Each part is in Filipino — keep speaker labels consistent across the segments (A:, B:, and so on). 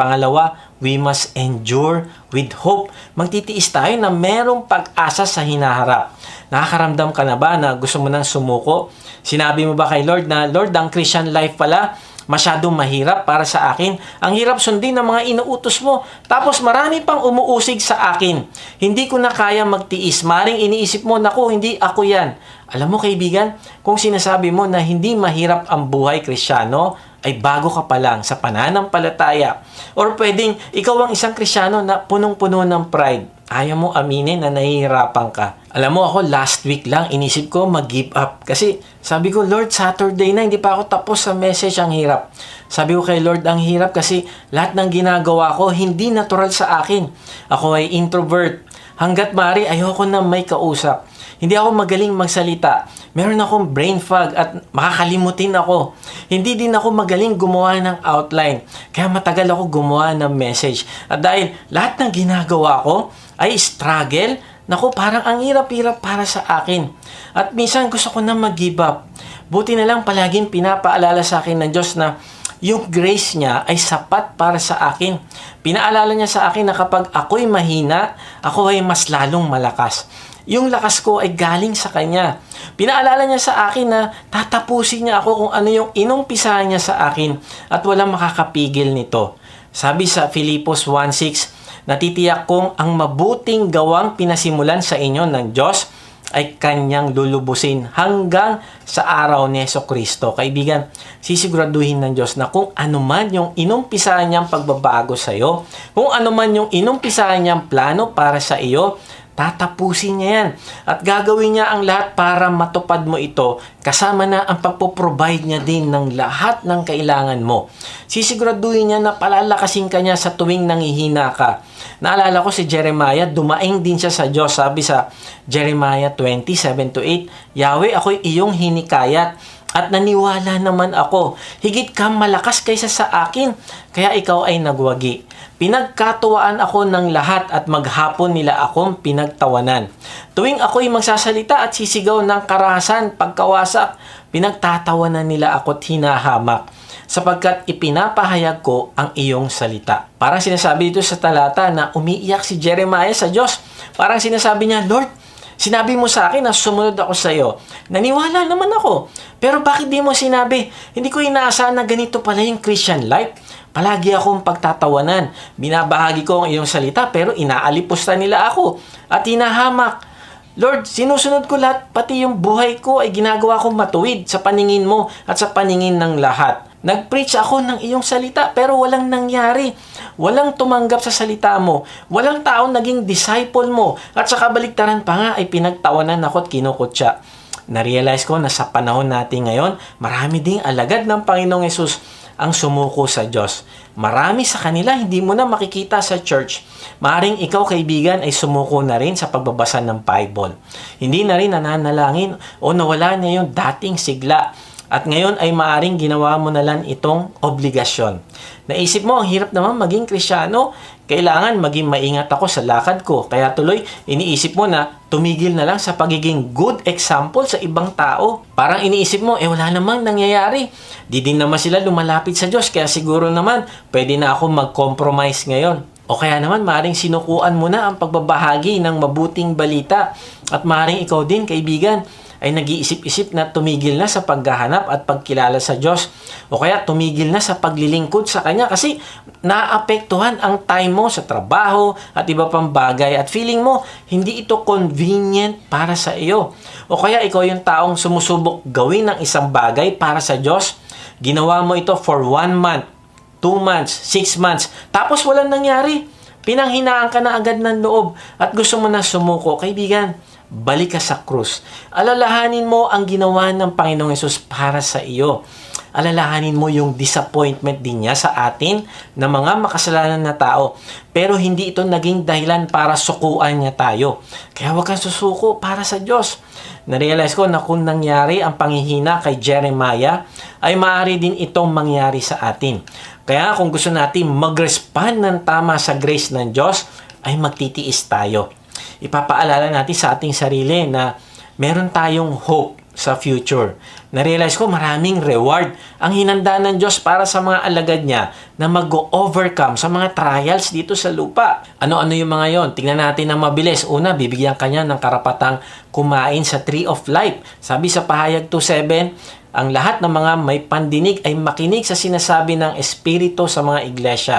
A: Pangalawa, we must endure with hope. Magtitiis tayo na merong pag-asa sa hinaharap. Nakakaramdam ka na ba na gusto mo nang sumuko? Sinabi mo ba kay Lord na, Lord, ang Christian life pala, masyadong mahirap para sa akin. Ang hirap sundin ng mga inuutos mo. Tapos marami pang umuusig sa akin. Hindi ko na kaya magtiis. Maring iniisip mo, naku, hindi ako yan. Alam mo kaibigan, kung sinasabi mo na hindi mahirap ang buhay krisyano, ay bago ka pa lang sa pananampalataya. Or pwedeng ikaw ang isang krisyano na punong-puno ng pride. Ayaw mo aminin na nahihirapan ka. Alam mo ako, last week lang, inisip ko mag-give up. Kasi sabi ko, Lord, Saturday na, hindi pa ako tapos sa message, ang hirap. Sabi ko kay Lord, ang hirap kasi lahat ng ginagawa ko, hindi natural sa akin. Ako ay introvert. Hanggat mari, ayoko na may kausap. Hindi ako magaling magsalita. Meron akong brain fog at makakalimutin ako. Hindi din ako magaling gumawa ng outline. Kaya matagal ako gumawa ng message. At dahil lahat ng ginagawa ko ay struggle, naku, parang ang hirap-hirap para sa akin. At minsan gusto ko na mag-give up. Buti na lang palaging pinapaalala sa akin ng Diyos na yung grace niya ay sapat para sa akin. Pinaalala niya sa akin na kapag ako'y mahina, ako ay mas lalong malakas. Yung lakas ko ay galing sa Kanya. Pinaalala niya sa akin na tatapusin niya ako kung ano yung inumpisahan niya sa akin at walang makakapigil nito. Sabi sa Filipos 1.6, natitiyak kong ang mabuting gawang pinasimulan sa inyo ng Diyos ay kanyang lulubusin hanggang sa araw ni Yeso Kristo. Kaibigan, sisiguraduhin ng Diyos na kung ano man yung inumpisahan niyang pagbabago sa iyo, kung ano man yung inumpisahan niyang plano para sa iyo, tatapusin niya yan. At gagawin niya ang lahat para matupad mo ito, kasama na ang pagpo-provide niya din ng lahat ng kailangan mo. Sisiguraduhin niya na palalakasin ka niya sa tuwing nangihina ka. Naalala ko si Jeremiah, dumaing din siya sa Diyos. Sabi sa Jeremiah 20:7-8, Yahweh, ako'y iyong hinikayat at naniwala naman ako. Higit ka malakas kaysa sa akin, kaya ikaw ay nagwagi. Pinagkatuwaan ako ng lahat at maghapon nila akong pinagtawanan. Tuwing ako'y magsasalita at sisigaw ng karahasan, pagkawasak, pinagtatawanan nila ako't hinahamak sapagkat ipinapahayag ko ang iyong salita. Parang sinasabi dito sa talata na umiiyak si Jeremiah sa Diyos. Parang sinasabi niya, Lord, Sinabi mo sa akin na sumunod ako sa iyo. Naniwala naman ako. Pero bakit di mo sinabi? Hindi ko inaasahan na ganito pala yung Christian life. Palagi akong pagtatawanan. Binabahagi ko ang iyong salita pero inaalipusta nila ako. At hinahamak. Lord, sinusunod ko lahat, pati yung buhay ko ay ginagawa kong matuwid sa paningin mo at sa paningin ng lahat. Nag-preach ako ng iyong salita pero walang nangyari. Walang tumanggap sa salita mo. Walang taong naging disciple mo. At sa kabaliktaran pa nga ay pinagtawanan ako at kinukutya. Na-realize ko na sa panahon natin ngayon, marami ding alagad ng Panginoong Yesus ang sumuko sa Diyos. Marami sa kanila hindi mo na makikita sa church. Maaring ikaw kaibigan ay sumuko na rin sa pagbabasa ng Bible. Hindi na rin nananalangin o nawala niya yung dating sigla at ngayon ay maaring ginawa mo na lang itong obligasyon. Naisip mo, ang hirap naman maging krisyano. Kailangan maging maingat ako sa lakad ko. Kaya tuloy, iniisip mo na tumigil na lang sa pagiging good example sa ibang tao. Parang iniisip mo, eh wala namang nangyayari. Di din naman sila lumalapit sa Diyos. Kaya siguro naman, pwede na ako mag-compromise ngayon. O kaya naman, maring sinukuan mo na ang pagbabahagi ng mabuting balita. At maring ikaw din, kaibigan, ay nag-iisip-isip na tumigil na sa paghahanap at pagkilala sa Diyos o kaya tumigil na sa paglilingkod sa Kanya kasi naapektuhan ang time mo sa trabaho at iba pang bagay at feeling mo hindi ito convenient para sa iyo. O kaya ikaw yung taong sumusubok gawin ng isang bagay para sa Diyos, ginawa mo ito for one month, two months, six months, tapos walang nangyari. Pinanghinaan ka na agad ng loob at gusto mo na sumuko. Kaibigan, balik ka sa krus. Alalahanin mo ang ginawa ng Panginoong Yesus para sa iyo. Alalahanin mo yung disappointment din niya sa atin na mga makasalanan na tao. Pero hindi ito naging dahilan para sukuan niya tayo. Kaya huwag kang susuko para sa Diyos. Narealize ko na kung nangyari ang panghihina kay Jeremiah, ay maaari din itong mangyari sa atin. Kaya kung gusto natin mag-respond ng tama sa grace ng Diyos, ay magtitiis tayo ipapaalala natin sa ating sarili na meron tayong hope sa future. Narealize ko maraming reward ang hinanda ng Diyos para sa mga alagad niya na mag-overcome sa mga trials dito sa lupa. Ano-ano yung mga yon? Tingnan natin ng mabilis. Una, bibigyan kanya ng karapatang kumain sa Tree of Life. Sabi sa pahayag 2.7, ang lahat ng mga may pandinig ay makinig sa sinasabi ng Espiritu sa mga iglesia.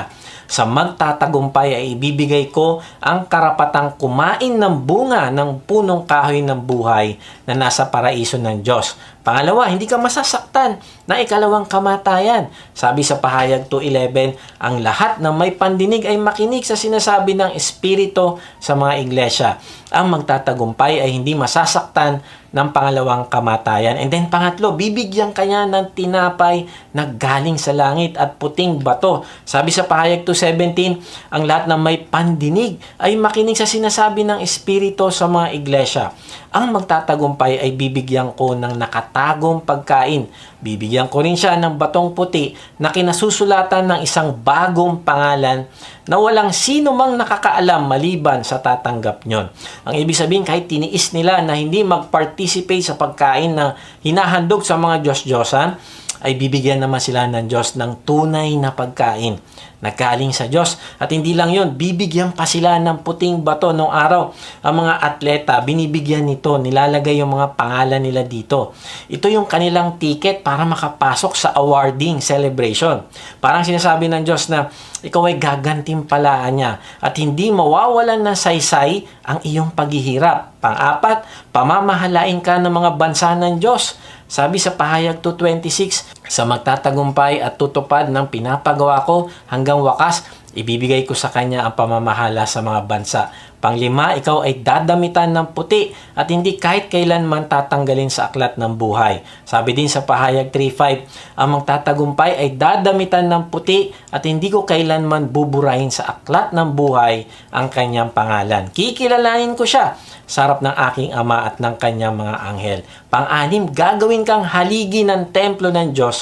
A: Sa magtatagumpay ay ibibigay ko ang karapatang kumain ng bunga ng punong kahoy ng buhay na nasa paraiso ng Diyos. Pangalawa, hindi ka masasaktan na ikalawang kamatayan. Sabi sa pahayag 2.11, ang lahat ng may pandinig ay makinig sa sinasabi ng Espiritu sa mga iglesia. Ang magtatagumpay ay hindi masasaktan ng pangalawang kamatayan. And then pangatlo, bibigyan kanya ng tinapay na galing sa langit at puting bato. Sabi sa pahayag 2.17, ang lahat ng may pandinig ay makinig sa sinasabi ng Espiritu sa mga iglesia. Ang magtatagumpay ay bibigyan ko ng nakatagong pagkain. Bibigyan ko rin siya ng batong puti na kinasusulatan ng isang bagong pangalan na walang sino mang nakakaalam maliban sa tatanggap nyon. Ang ibig sabihin, kahit tiniis nila na hindi mag-participate sa pagkain na hinahandog sa mga Diyos-Diyosan, ay bibigyan naman sila ng Diyos ng tunay na pagkain na galing sa Diyos. At hindi lang yon bibigyan pa sila ng puting bato noong araw. Ang mga atleta, binibigyan nito, nilalagay yung mga pangalan nila dito. Ito yung kanilang ticket para makapasok sa awarding celebration. Parang sinasabi ng Diyos na ikaw ay gagantimpalaan niya at hindi mawawalan ng saysay ang iyong paghihirap. Pang-apat, pamamahalain ka ng mga bansa ng Diyos. Sabi sa pahayag 226, sa magtatagumpay at tutupad ng pinapagawa ko hanggang wakas, ibibigay ko sa kanya ang pamamahala sa mga bansa. Panglima, ikaw ay dadamitan ng puti at hindi kahit kailanman tatanggalin sa aklat ng buhay. Sabi din sa pahayag 3.5, ang magtatagumpay ay dadamitan ng puti at hindi ko kailanman buburahin sa aklat ng buhay ang kanyang pangalan. Kikilalanin ko siya sa harap ng aking ama at ng kanyang mga anghel. Pang-anim, gagawin kang haligi ng templo ng Diyos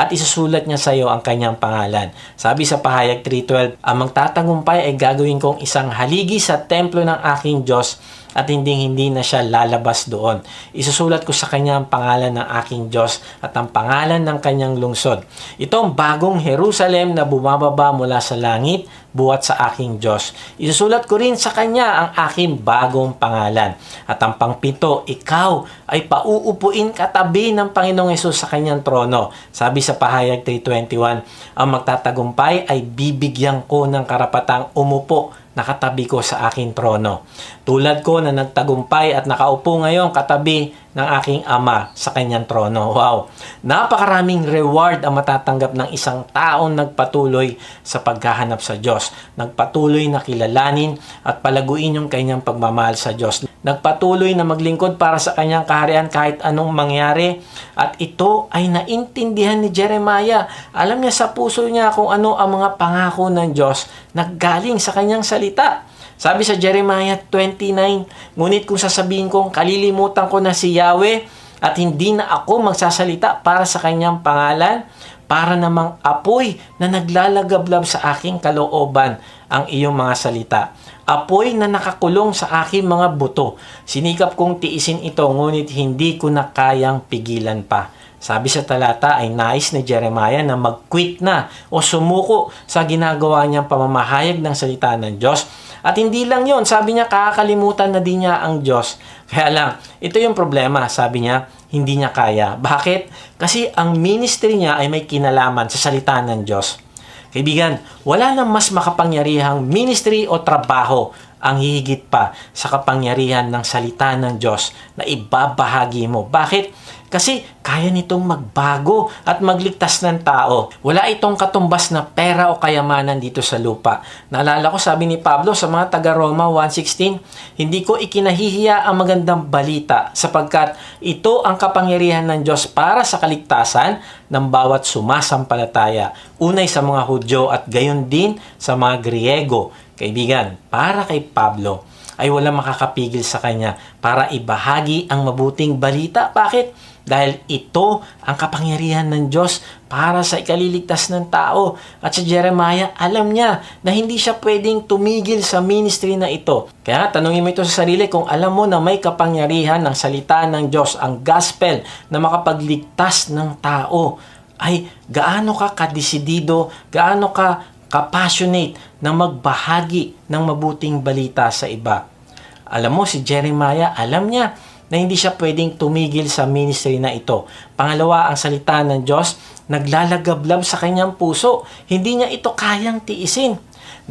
A: at isusulat niya sa iyo ang kanyang pangalan. Sabi sa pahayag 3.12, ang magtatagumpay ay gagawin kong isang haligi sa templo ng aking Diyos at hindi hindi na siya lalabas doon. Isusulat ko sa kanya ang pangalan ng aking Diyos at ang pangalan ng kanyang lungsod. Itong bagong Jerusalem na bumababa mula sa langit buhat sa aking Diyos. Isusulat ko rin sa kanya ang aking bagong pangalan. At ang pangpito, ikaw ay pauupuin katabi ng Panginoong Yesus sa kanyang trono. Sabi sa pahayag 3.21, ang magtatagumpay ay bibigyan ko ng karapatang umupo nakatabi ko sa aking trono. Tulad ko na nagtagumpay at nakaupo ngayon katabi ng aking ama sa kanyang trono. Wow! Napakaraming reward ang matatanggap ng isang taong nagpatuloy sa paghahanap sa Diyos. Nagpatuloy na kilalanin at palaguin yung kanyang pagmamahal sa Diyos. Nagpatuloy na maglingkod para sa kanyang kaharian kahit anong mangyari. At ito ay naintindihan ni Jeremiah. Alam niya sa puso niya kung ano ang mga pangako ng Diyos na galing sa kanyang salita. Sabi sa Jeremiah 29, Ngunit kung sasabihin kong kalilimutan ko na si Yahweh at hindi na ako magsasalita para sa kanyang pangalan, para namang apoy na naglalagablab sa aking kalooban ang iyong mga salita. Apoy na nakakulong sa aking mga buto. Sinikap kong tiisin ito, ngunit hindi ko na kayang pigilan pa. Sabi sa talata ay nais ni Jeremiah na mag-quit na o sumuko sa ginagawa niyang pamamahayag ng salita ng Diyos. At hindi lang yon sabi niya kakalimutan na din niya ang Diyos. Kaya lang, ito yung problema, sabi niya, hindi niya kaya. Bakit? Kasi ang ministry niya ay may kinalaman sa salita ng Diyos. Kaibigan, wala nang mas makapangyarihang ministry o trabaho ang hihigit pa sa kapangyarihan ng salita ng Diyos na ibabahagi mo. Bakit? Kasi kaya nitong magbago at magligtas ng tao. Wala itong katumbas na pera o kayamanan dito sa lupa. Naalala ko sabi ni Pablo sa mga taga Roma 1.16, Hindi ko ikinahihiya ang magandang balita sapagkat ito ang kapangyarihan ng Diyos para sa kaligtasan ng bawat sumasampalataya. Unay sa mga Hudyo at gayon din sa mga Griego. Kaibigan, para kay Pablo, ay walang makakapigil sa kanya para ibahagi ang mabuting balita. Bakit? Dahil ito ang kapangyarihan ng Diyos para sa ikaliligtas ng tao. At si Jeremiah, alam niya na hindi siya pwedeng tumigil sa ministry na ito. Kaya tanungin mo ito sa sarili kung alam mo na may kapangyarihan ng salita ng Diyos, ang gospel na makapagligtas ng tao ay gaano ka kadesidido, gaano ka kapassionate na magbahagi ng mabuting balita sa iba. Alam mo, si Jeremiah, alam niya na hindi siya pwedeng tumigil sa ministry na ito. Pangalawa, ang salita ng Diyos, naglalagablab sa kanyang puso. Hindi niya ito kayang tiisin.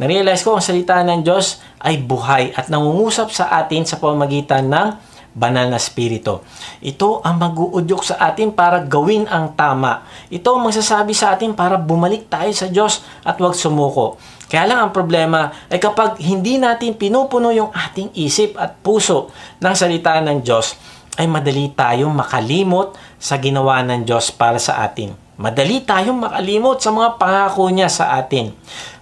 A: Narealize ko ang salita ng Diyos ay buhay at nangungusap sa atin sa pamamagitan ng banal na spirito. Ito ang mag-uudyok sa atin para gawin ang tama. Ito ang magsasabi sa atin para bumalik tayo sa Diyos at huwag sumuko. Kaya lang ang problema ay kapag hindi natin pinupuno yung ating isip at puso ng salita ng Diyos, ay madali tayong makalimot sa ginawa ng Diyos para sa atin. Madali tayong makalimot sa mga pangako niya sa atin.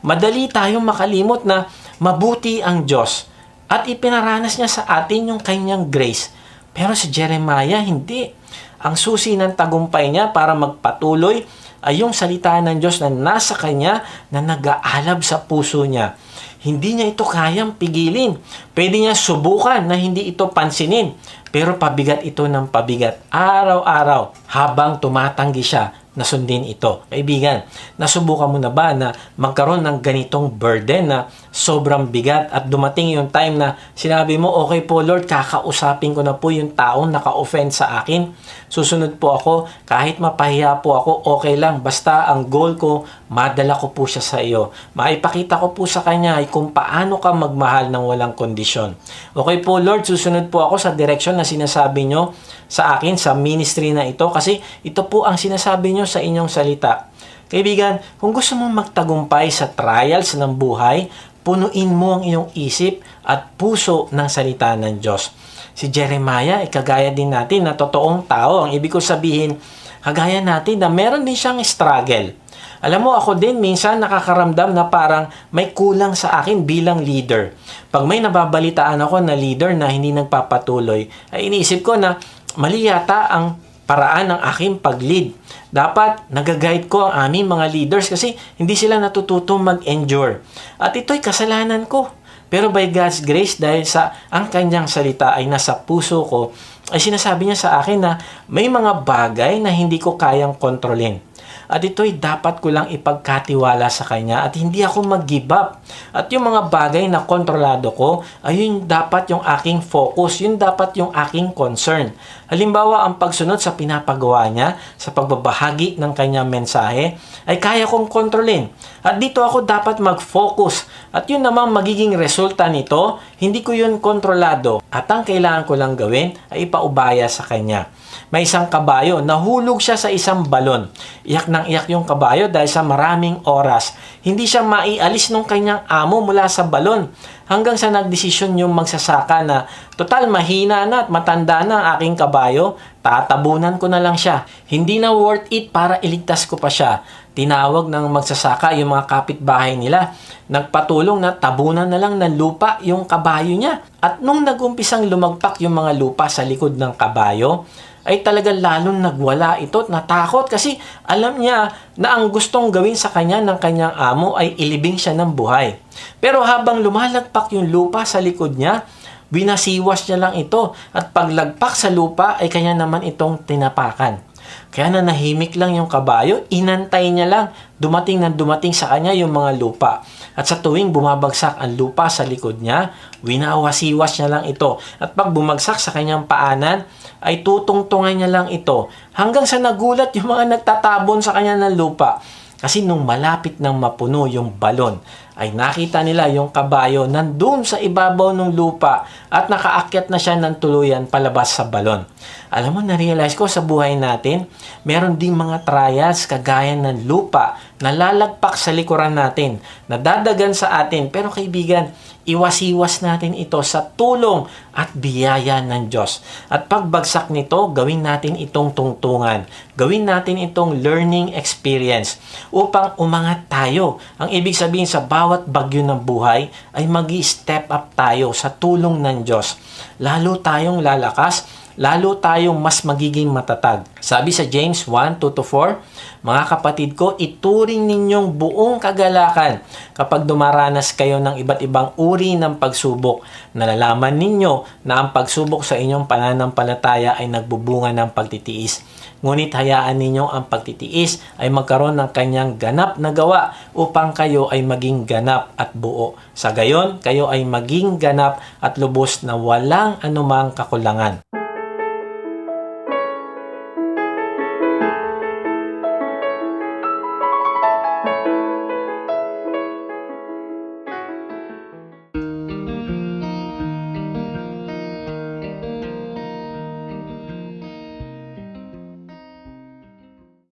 A: Madali tayong makalimot na mabuti ang Diyos at ipinaranas niya sa atin yung kanyang grace. Pero si Jeremiah, hindi. Ang susi ng tagumpay niya para magpatuloy ay yung salita ng Diyos na nasa kanya na nag-aalab sa puso niya. Hindi niya ito kayang pigilin. Pwede niya subukan na hindi ito pansinin. Pero pabigat ito ng pabigat araw-araw habang tumatanggi siya na sundin ito. Kaibigan, nasubukan mo na ba na magkaroon ng ganitong burden na sobrang bigat at dumating yung time na sinabi mo, okay po Lord, kakausapin ko na po yung taong naka-offend sa akin. Susunod po ako, kahit mapahiya po ako, okay lang. Basta ang goal ko, madala ko po siya sa iyo. Maipakita ko po sa kanya ay kung paano ka magmahal ng walang kondisyon. Okay po Lord, susunod po ako sa direksyon na sinasabi nyo sa akin sa ministry na ito kasi ito po ang sinasabi nyo sa inyong salita. Kaibigan, kung gusto mong magtagumpay sa trials ng buhay, punuin mo ang iyong isip at puso ng salita ng Diyos. Si Jeremiah, ay kagaya din natin na totoong tao. Ang ibig ko sabihin, kagaya natin na meron din siyang struggle. Alam mo, ako din minsan nakakaramdam na parang may kulang sa akin bilang leader. Pag may nababalitaan ako na leader na hindi nagpapatuloy, ay iniisip ko na mali yata ang paraan ng aking pag-lead. Dapat nagaguide ko ang aming mga leaders kasi hindi sila natututong mag-endure. At ito'y kasalanan ko. Pero by God's grace, dahil sa ang kanyang salita ay nasa puso ko, ay sinasabi niya sa akin na may mga bagay na hindi ko kayang kontrolin. At ito'y dapat ko lang ipagkatiwala sa Kanya at hindi ako mag-give up. At yung mga bagay na kontrolado ko, ay yun dapat yung aking focus, yun dapat yung aking concern. Halimbawa, ang pagsunod sa pinapagawa niya, sa pagbabahagi ng kanyang mensahe, ay kaya kong kontrolin. At dito ako dapat mag-focus. At yun namang magiging resulta nito, hindi ko yun kontrolado. At ang kailangan ko lang gawin ay ipaubaya sa Kanya may isang kabayo. Nahulog siya sa isang balon. Iyak nang iyak yung kabayo dahil sa maraming oras. Hindi siya maialis ng kanyang amo mula sa balon. Hanggang sa nagdesisyon yung magsasaka na total mahina na at matanda na ang aking kabayo, tatabunan ko na lang siya. Hindi na worth it para iligtas ko pa siya. Tinawag ng magsasaka yung mga kapitbahay nila. Nagpatulong na tabunan na lang ng lupa yung kabayo niya. At nung nagumpisang lumagpak yung mga lupa sa likod ng kabayo, ay talagang lalong nagwala ito at natakot kasi alam niya na ang gustong gawin sa kanya ng kanyang amo ay ilibing siya ng buhay. Pero habang lumalagpak yung lupa sa likod niya, binasiwas niya lang ito at paglagpak sa lupa ay kanya naman itong tinapakan. Kaya na nahimik lang yung kabayo, inantay niya lang dumating na dumating sa kanya yung mga lupa. At sa tuwing bumabagsak ang lupa sa likod niya, winawasiwas niya lang ito. At pag bumagsak sa kanyang paanan, ay tutungtungan niya lang ito. Hanggang sa nagulat yung mga nagtatabon sa kanya ng lupa. Kasi nung malapit nang mapuno yung balon, ay nakita nila yung kabayo nandun sa ibabaw ng lupa at nakaakyat na siya ng tuluyan palabas sa balon. Alam mo, na-realize ko sa buhay natin, meron ding mga trials kagaya ng lupa na lalagpak sa likuran natin, nadadagan sa atin. Pero kaibigan, iwas-iwas natin ito sa tulong at biyaya ng Diyos. At pagbagsak nito, gawin natin itong tungtungan. Gawin natin itong learning experience upang umangat tayo. Ang ibig sabihin sa bawat bagyo ng buhay ay mag step up tayo sa tulong ng Diyos. Lalo tayong lalakas lalo tayong mas magiging matatag. Sabi sa James 1, 2-4, Mga kapatid ko, ituring ninyong buong kagalakan kapag dumaranas kayo ng iba't ibang uri ng pagsubok. Nalalaman ninyo na ang pagsubok sa inyong pananampalataya ay nagbubunga ng pagtitiis. Ngunit hayaan ninyo ang pagtitiis ay magkaroon ng kanyang ganap na gawa upang kayo ay maging ganap at buo. Sa gayon, kayo ay maging ganap at lubos na walang anumang kakulangan.